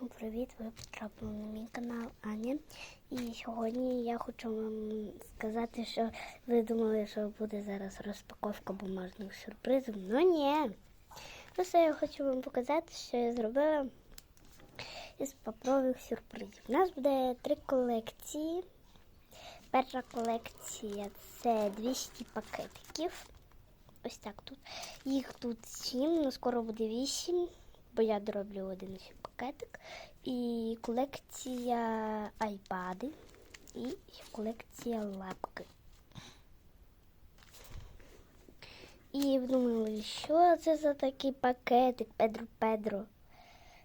Всім привіт! Ви потрапили на мій канал Аня. І сьогодні я хочу вам сказати, що ви думали, що буде зараз розпаковка бумажних сюрпризів. Ну ні. Просто я хочу вам показати, що я зробила із паперових сюрпризів. У нас буде три колекції. Перша колекція це 200 пакетиків. Ось так тут. Їх тут 7, але скоро буде 8, бо я дороблю один пакетик. І колекція айпади. І колекція лапки. І думали, що це за такий пакетик Педро Педро?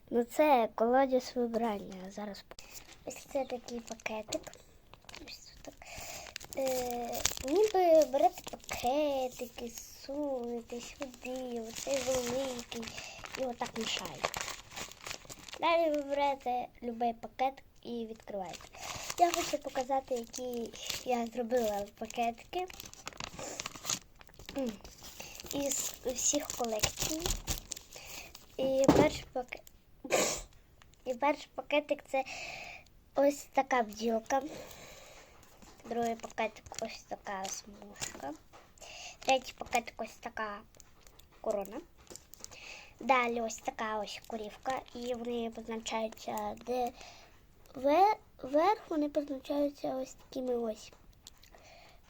Ну це колодязь вибрання. Зараз ось це такий пакетик. Ось тут так. Е, ніби берете пакетики, сунете сюди, оцей великий, і отак мішаєте. Далі ви берете будь-який пакет і відкриваєте. Я хочу показати, які я зробила пакетики із всіх колекцій. І перший пакет. І перший пакетик це ось така бджілка. Другий пакетик ось така смужка. Третій пакетик ось така корона. Далі ось така ось корівка. І вони позначаються, де вверх вони позначаються ось такими ось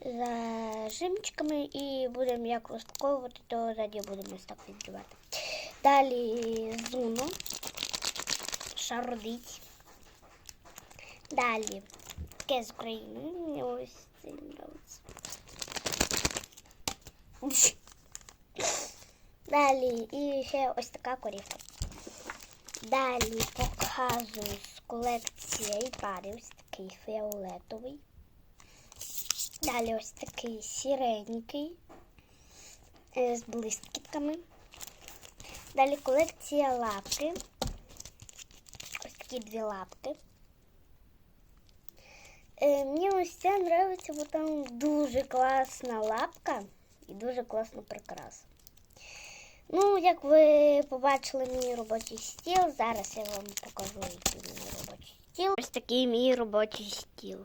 зажимчиками. І будемо як розпаковувати, то ззаді будемо ось так відкривати. Далі зуно. Шародить. Далі таке з України. Ось це подобається. Далі і ще ось така корівка. Далі показую з колекції айпадів. Ось такий фіолетовий. Далі ось такий сіренький е, з блискітками. Далі колекція лапки. Ось такі дві лапки. Е, мені ось ця подобається, бо там дуже класна лапка і дуже класна прикраса. Ну, як ви побачили мій робочий стіл, зараз я вам покажу, який мій робочий стіл. Ось такий мій робочий стіл.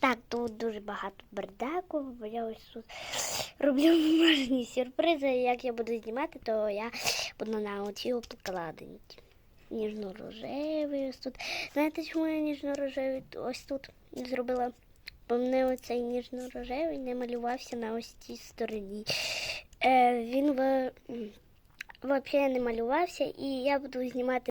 Так, тут дуже багато бардаку, бо я ось тут роблю бумажні сюрпризи. Як я буду знімати, то я буду на оці обкладинці. Ніжно-рожевий ось тут. Знаєте, чому я ніжно-рожевий ось тут зробила? Бо мене оцей ніжно-рожевий не малювався на ось цій стороні. Е, він в... взагалі не малювався, і я буду знімати